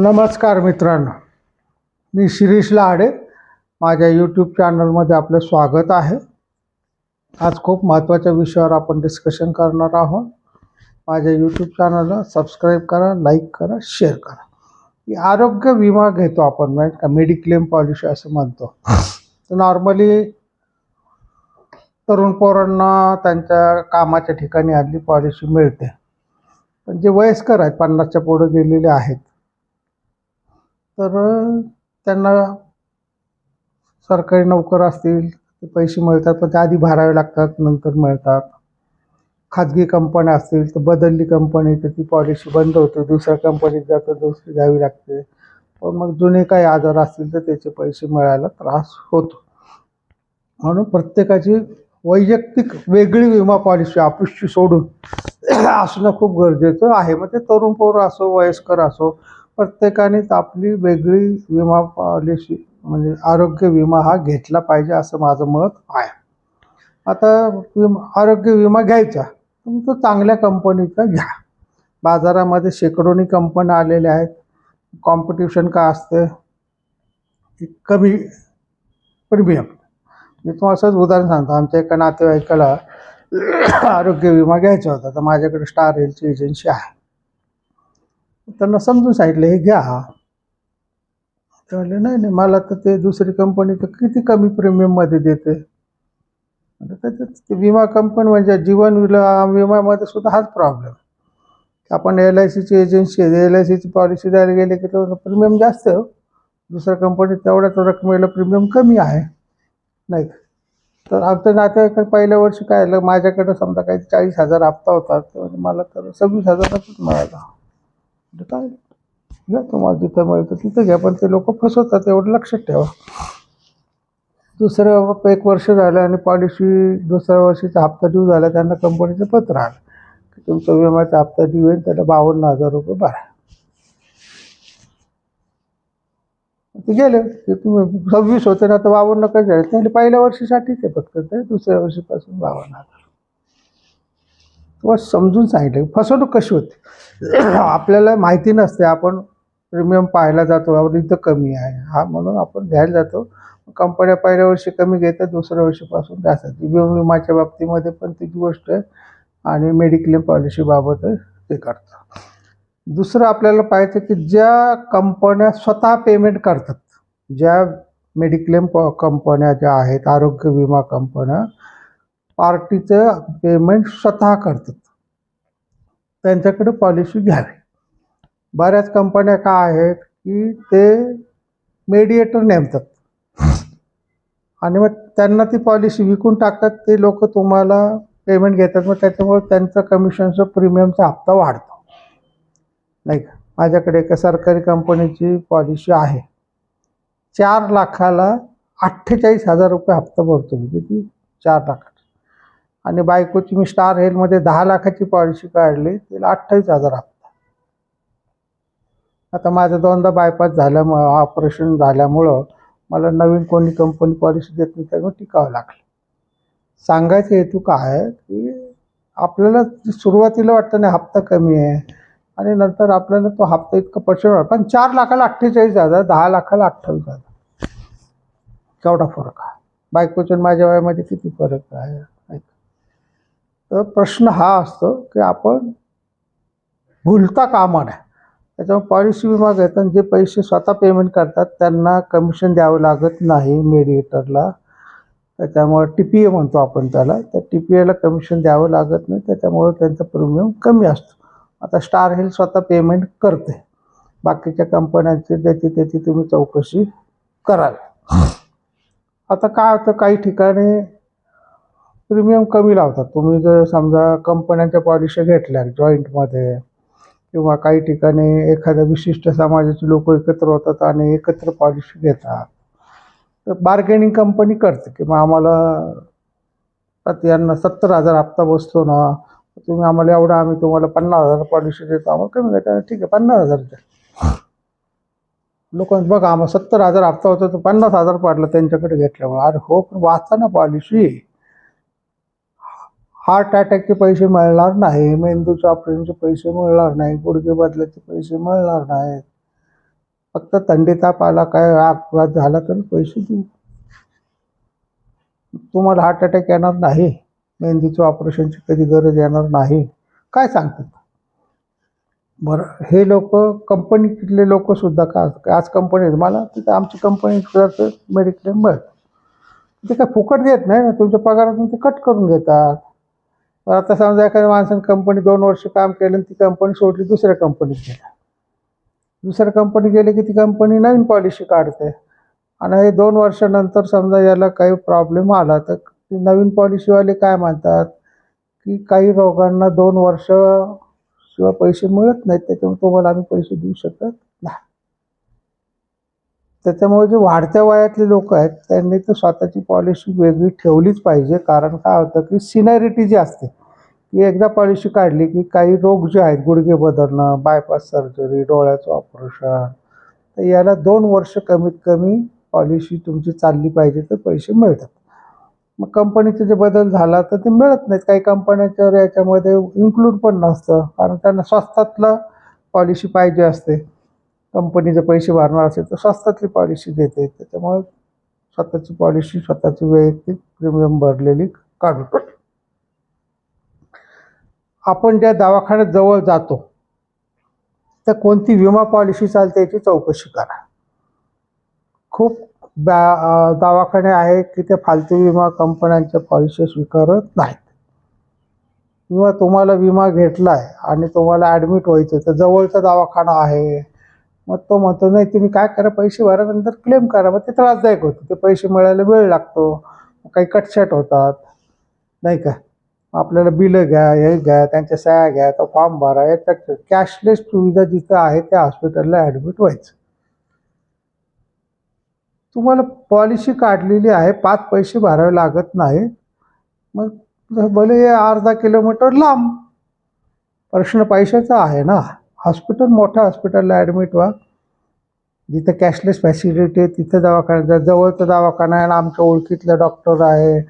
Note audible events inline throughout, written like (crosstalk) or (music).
नमस्कार मित्रांनो. मी शिरीष लाडे. माझ्या यूट्यूब चॅनलमध्ये आपलं स्वागत आहे. आज खूप महत्त्वाच्या विषयावर आपण डिस्कशन करणार आहोत. माझ्या यूट्यूब चॅनलला सबस्क्राईब करा लाईक करा शेअर करा. आरोग्य विमा घेतो आपण म्हणजे का? मेडिक्लेम पॉलिसी असं म्हणतो. तर नॉर्मली तरुण पोरांना त्यांच्या कामाच्या ठिकाणी हल्ली पॉलिसी मिळते. पण जे वयस्कर आहेत पन्नासच्या पुढे गेलेले आहेत तर त्यांना सरकारी नोकर असतील ते पैसे मिळतात पण ते आधी भरावे लागतात नंतर मिळतात. खाजगी कंपन्या असतील तर बदलली कंपनी तर ती पॉलिसी बंद होते दुसऱ्या कंपनीत जातं दुसरी घ्यावी लागते. पण मग जुने काही आजार असतील तर त्याचे पैसे मिळायला त्रास होतो. म्हणून प्रत्येकाची वैयक्तिक वेगळी विमा पॉलिसी ऑफिसची सोडून असणं खूप गरजेचं आहे. मग ते तरुण पोरं असो वयस्कर असो प्रत्येकानेच आपली वेगळी विमा पॉलिसी म्हणजे आरोग्य विमा हा घेतला पाहिजे असं माझं मत आहे. आता विमा आरोग्य विमा घ्यायचा तुम्ही तो चांगल्या कंपनीचा घ्या. बाजारामध्ये शेकडोनी कंपन्या आलेल्या आहेत. कॉम्पिटिशन का असते कमी प्रीमियम मी तुम्हाला असंच उदाहरण सांगतो. आमच्या एका नातेवाईकाला आरोग्य विमा घ्यायचा होता. तर माझ्याकडे स्टार हेल्थची एजन्सी आहे. त्यांना समजून सांगितलं हे घ्या. ते म्हणले नाही नाही मला तर ते दुसरी कंपनी तर किती कमी प्रीमियममध्ये देते. म्हणजे त्याच्यात ते विमा कंपनी म्हणजे जीवन विमा विम्यामध्ये सुद्धा हाच प्रॉब्लेम आपण एल आय सीची एजन्सी आहे एल आय सीची पॉलिसी द्यायला गेले की तो प्रीमियम जास्त हो. दुसऱ्या कंपनीत तेवढ्याच रकमेला प्रीमियम कमी आहे. नाही तर आमच्या नातेवाईक पहिल्या वर्षी काय आलं माझ्याकडं समजा काही चाळीस हजार हप्ता होता तर म्हणजे मला तर सव्वीस हजारातच मिळाला. म्हणजे काय? घ्या तुम्हाला जिथं मिळतं तिथं घ्या पण ते लोक फसवतात एवढं लक्षात ठेवा. दुसरं एक वर्ष झालं आणि पॉलिसी दुसऱ्या वर्षीचा हप्ता ड्यू झाला त्यांना कंपनीचं पत्र आलं की तुमचा विम्याचा हप्ता ड्यू आहे त्याला बावन्न हजार रुपये भरा. ते गेले. की तुम्ही सव्वीस होते ना तर बावन्न कसे झाले? त्यांनी पहिल्या वर्षीसाठीच आहे फक्त ते दुसऱ्या वर्षीपासून बावन्न हजार. किंवा समजून सांगितलं फसवणूक कशी होते? (coughs) आपल्याला माहिती नसते आपण प्रीमियम पाहायला जातो आपण इथं कमी आहे. हा म्हणून आपण घ्यायला जातो. कंपन्या पहिल्या वर्षी कमी घेतात दुसऱ्या वर्षीपासून जास्त जीवन विमाच्या बाबतीमध्ये पण तीच गोष्ट आहे आणि मेडिक्लेम पॉलिसीबाबत ते करतात. दुसरं आपल्याला पाहायचं की ज्या कंपन्या स्वतः पेमेंट करतात ज्या मेडिक्लेम प कंपन्या ज्या आहेत आरोग्य विमा कंपन्या पार्टीचं पेमेंट स्वतः करतात. त्यांच्याकडे पॉलिसी घ्यावी. बऱ्याच कंपन्या काय आहेत की ते मेडिएटर नेमतात. आणि मग त्यांना ती पॉलिसी विकून टाकतात ते लोक तुम्हाला पेमेंट घेतात. मग त्याच्यामुळे त्यांचं कमिशनचं प्रीमियमचा हप्ता वाढतो. नाही का? माझ्याकडे एका सरकारी कंपनीची पॉलिसी आहे. चार लाखाला अठ्ठेचाळीस हजार रुपये हप्ता भरतो. मी ती चार लाख आणि बायकोची मी स्टार हेल्थमध्ये दहा लाखाची पॉलिसी काढली तिला अठ्ठावीस हजार हप्ता. आता माझं दोनदा बायपास झाल्यामुळं ऑपरेशन झाल्यामुळं मला नवीन कोणी कंपनी पॉलिसी देत नाही त्यामुळे टिकावं लागलं. सांगायचं हेतू काय की आपल्याला सुरुवातीला वाटतं नाही हप्ता कमी आहे आणि नंतर आपल्याला तो हप्ता इतका पडशे पण चार लाखाला अठ्ठेचाळीस हजार दहा लाखाला अठ्ठावीस हजार. केवढा फरक आहे? बायकोच्या माझ्या वयामध्ये किती फरक आहे? तर प्रश्न हा असतो की आपण भुलता कामा नये. त्याच्यामुळे पॉलिसी विमा घेताना जे पैसे स्वतः पेमेंट करतात त्यांना कमिशन द्यावं लागत नाही मेडिएटरला त्याच्यामुळे टी पी ए म्हणतो आपण त्याला. त्या टी पी एला कमिशन द्यावं लागत नाही त्याच्यामुळे त्यांचा प्रीमियम कमी असतो. आता स्टार हेल्थ स्वतः पेमेंट करते. बाकीच्या कंपन्यांची त्याची त्याची तुम्ही चौकशी कराल. आता काय होतं काही ठिकाणी प्रीमियम कमी लावतात. तुम्ही जर समजा कंपन्यांच्या पॉलिसी घेतल्या जॉईंटमध्ये किंवा काही ठिकाणी एखाद्या विशिष्ट समाजाचे लोक एकत्र होतात आणि एकत्र पॉलिसी घेतात. तर बार्गेनिंग कंपनी करते की मग आम्हाला यांना सत्तर हजार हप्ता बसतो ना तुम्ही आम्हाला एवढा आम्ही तुम्हाला पन्नास हजार पॉलिसी देतो आम्हाला कमी घेता ठीक आहे पन्नास हजार द्या. लोकांचं बघा आम्हाला सत्तर हजार हप्ता होता तर पन्नास हजार पडला त्यांच्याकडे घेतल्यामुळे. अरे हो पण वाचा ना पॉलिसी हार्ट अटॅकचे पैसे मिळणार नाही मेंदूच्या ऑपरेशनचे पैसे मिळणार नाही गुडघे बदलाचे पैसे मिळणार नाहीत. फक्त थंडी ताप आला काय अपघात झाला तर पैसे देऊ. तुम्हाला हार्ट अटॅक येणार नाही मेंदूच्या ऑपरेशनची कधी गरज येणार नाही. काय सांगतात? बरं हे लोक कंपनीतले लोकसुद्धा का आज कंपनी मला तिथं आमची कंपनी मेडिक्लेम मिळतं. ते काय फुकट देत नाही ना? तुमच्या पगारातून ते कट करून घेतात. पण आता समजा एखाद्या माणसाने कंपनी दोन वर्ष काम केलं आणि ती कंपनी सोडली दुसऱ्या कंपनीत गेला. दुसऱ्या कंपनी गेली की ती कंपनी नवीन पॉलिसी काढते. आणि हे दोन वर्षानंतर समजा याला काही प्रॉब्लेम आला तर ती नवीन पॉलिसीवाले काय म्हणतात? की काही रोगांना दोन वर्ष शिवाय पैसे मिळत नाहीत त्याच्यामुळे तुम्हाला आम्ही पैसे देऊ शकत त्याच्यामुळे जे वाढत्या वयातले लोक आहेत त्यांनी तर स्वतःची पॉलिसी वेगळी ठेवलीच पाहिजे. कारण काय होतं की सिनॅरिटी जी असते की एकदा पॉलिसी काढली की काही रोग जे आहेत गुडघे बदलणं बायपास सर्जरी डोळ्याचं ऑपरेशन तर याला दोन वर्ष कमीत कमी पॉलिसी तुमची चालली पाहिजे तर पैसे मिळतात. मग कंपनीचे जे बदल झाला तर ते मिळत नाहीत. काही कंपन्याच्या याच्यामध्ये इन्क्लूड पण नसतं. कारण त्यांना स्वस्तातलं पॉलिसी पाहिजे असते. कंपनीचे पैसे भरणार असेल तर स्वस्तातली पॉलिसी देते त्याच्यामुळे स्वतःची पॉलिसी स्वतःची वैयक्तिक प्रीमियम भरलेली काढू आपण ज्या दवाखान्यात जवळ जातो तर कोणती विमा पॉलिसी चालते याची चौकशी करा. खूप बॅ दवाखाने आहेत की ते फालतू विमा कंपन्यांच्या पॉलिसी स्वीकारत नाहीत. किंवा तुम्हाला विमा घेतला आहे आणि तुम्हाला ॲडमिट व्हायचं तर जवळचा दवाखाना आहे मग तो म्हणतो नाही तुम्ही काय करा पैसे भरा नंतर क्लेम करा. मग ते त्रासदायक होतं. ते पैसे मिळायला वेळ लागतो. काही कटछट होतात. नाही का? आपल्याला बिलं घ्या हे घ्या त्यांच्या सह्या घ्या तो फॉर्म भरा याच्यात कॅशलेस सुविधा जिथं आहे त्या हॉस्पिटलला ॲडमिट व्हायचं. तुम्हाला पॉलिसी काढलेली आहे पाच पैसे भरावे लागत नाही. मग भले हे अर्धा किलोमीटर लांब. प्रश्न पैशाचा आहे ना. हॉस्पिटल मोठ्या हॉस्पिटलला ॲडमिट व्हा. जिथं कॅशलेस फॅसिलिटी आहे तिथं दवाखाना जवळचा दवाखाना आहे आणि आमच्या ओळखीतला डॉक्टर आहे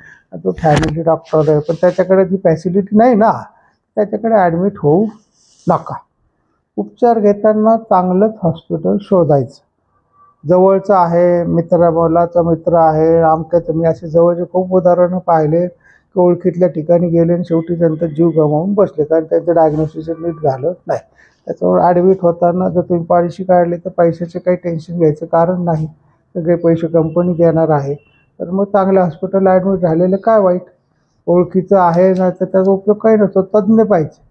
तो फॅमिली डॉक्टर आहे पण त्याच्याकडे ती फॅसिलिटी नाही ना त्याच्याकडे ॲडमिट होऊ नका. उपचार घेताना चांगलंच हॉस्पिटल शोधायचं. जवळचं आहे मित्र मोलाचा मित्र आहे आमच्या मी असे जवळचे खूप उदाहरणं पाहिले. ओळखीतल्या ठिकाणी गेले आणि शेवटी त्यांचा जीव गमावून बसले. कारण त्यांचं डायग्नोसिस नीट झालं नाही. त्याच्यामुळे ॲडमिट होताना जर तुम्ही पॉलिसी काढली तर पैशाचे काही टेन्शन घ्यायचं कारण नाही. सगळे पैसे कंपनी देणार आहे. तर मग चांगल्या हॉस्पिटलला ॲडमिट झालेलं काय वाईट? ओळखीचं आहे ना तर त्याचा उपयोग काही नसतो. तज्ज्ञ पाहिजे.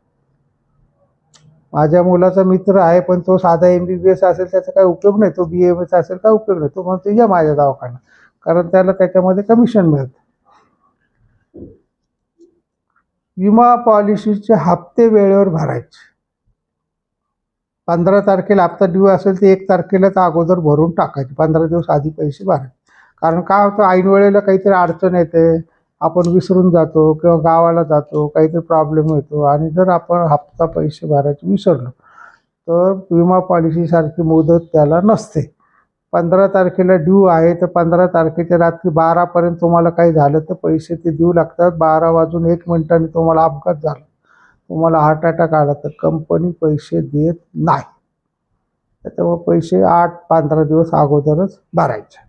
माझ्या मुलाचा मित्र आहे पण तो साधा एम बी बी एस असेल त्याचा काही उपयोग नाही. तो बी एम एस असेल काय उपयोग नाही. तो म्हणतो या माझ्या दवाखान्यात. कारण त्याला त्याच्यामध्ये कमिशन मिळतं. विमा पॉलिसीचे हप्ते वेळेवर भरायचे. पंधरा तारखेला हप्ता ड्यू असेल ते एक तारखेलाच अगोदर भरून टाकायचे. पंधरा दिवस आधी पैसे भरायचे. कारण काय होतं ऐन वेळेला काहीतरी अडचण येते. आपण विसरून जातो किंवा गावाला जातो काहीतरी प्रॉब्लेम येतो आणि जर आपण हप्ता पैसे भरायचे विसरलो तर विमा पॉलिसीसारखी मुदत त्याला नसते. पंधरा तारखेला ड्यू आहे तर पंधरा तारखेच्या रात्री बारापर्यंत तुम्हाला काही झालं तर पैसे ते देऊ लागतात. बारा वाजून एक मिनिटाने तुम्हाला अपघात झाला. तुम्हाला हार्ट अटॅक आला तर कंपनी पैसे देत नाही. त्याच्यामुळे पैसे आठ पंधरा दिवस अगोदरच भरायचे.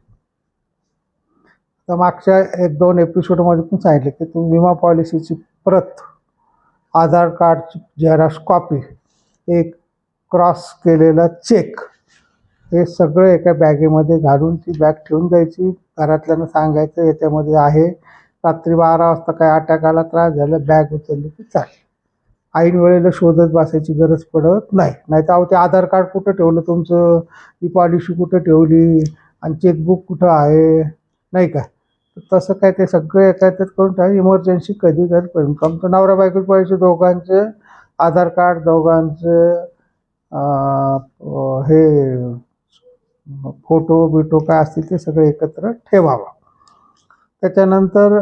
तर मागच्या एक दोन एपिसोडमध्ये पण सांगितले की तुम्ही विमा पॉलिसीची प्रत आधार कार्डची झेरॉक्स कॉपी एक क्रॉस केलेला चेक हे सगळं एका बॅगेमध्ये घालून ती बॅग ठेवून द्यायची. घरातल्यांना सांगायचं याच्यामध्ये आहे. रात्री बारा वाजता काय अटॅक आला त्रास झाला बॅग उचलली की चालेल. ऐन वेळेला शोधत बसायची गरज पडत नाही. नाही तर अहो ते आधार कार्ड कुठं ठेवलं तुमचं? ती पॉलिसी कुठं ठेवली? आणि चेकबुक कुठं आहे? नाही का? तसं काय ते सगळं एकाच्यात करून ठेवा इमर्जन्सी कधी कधी पडेल आमचं नवरा बायको पाहिजे दोघांचे. आधार कार्ड दोघांचे. हे फोटो बिटो काय असतील ते सगळे एकत्र ठेवावा. त्याच्यानंतर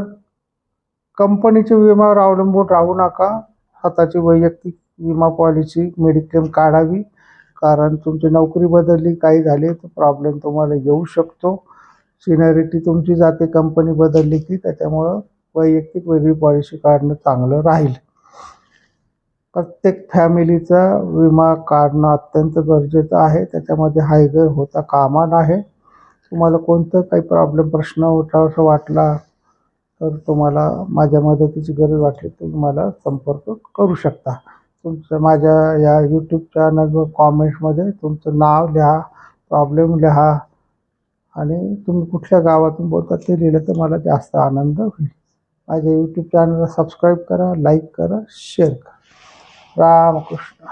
कंपनीच्या विम्यावर अवलंबून राहू नका. स्वतःची वैयक्तिक विमा पॉलिसी मेडिक्लेम काढावी. कारण तुमची नोकरी बदलली काही झाले तर प्रॉब्लेम तुम्हाला येऊ शकतो. सिनॅरिटी तुमची जाते कंपनी बदलली की त्याच्यामुळं वैयक्तिक वेगळी पॉलिसी काढणं चांगलं राहील. प्रत्येक फॅमिलीचा विमा काढणं अत्यंत गरजेचं आहे. त्याच्यामध्ये हायगय होता कामा नाही तुम्हाला कोणतं काही प्रॉब्लेम प्रश्न उठावासा वाटला तर तुम्हाला माझ्या मदतीची गरज वाटली तर तुम्ही मला संपर्क करू शकता. तुमचं माझ्या या यूट्यूब चॅनलवर कॉमेंट्समध्ये तुमचं नाव लिहा प्रॉब्लेम लिहा आणि तुम्ही कुठल्या गावातून बोलता ते लिहिलं तर मला जास्त आनंद होईल. माझ्या यूट्यूब चॅनलला सबस्क्राईब करा लाईक करा शेअर करा. रामकृष्ण।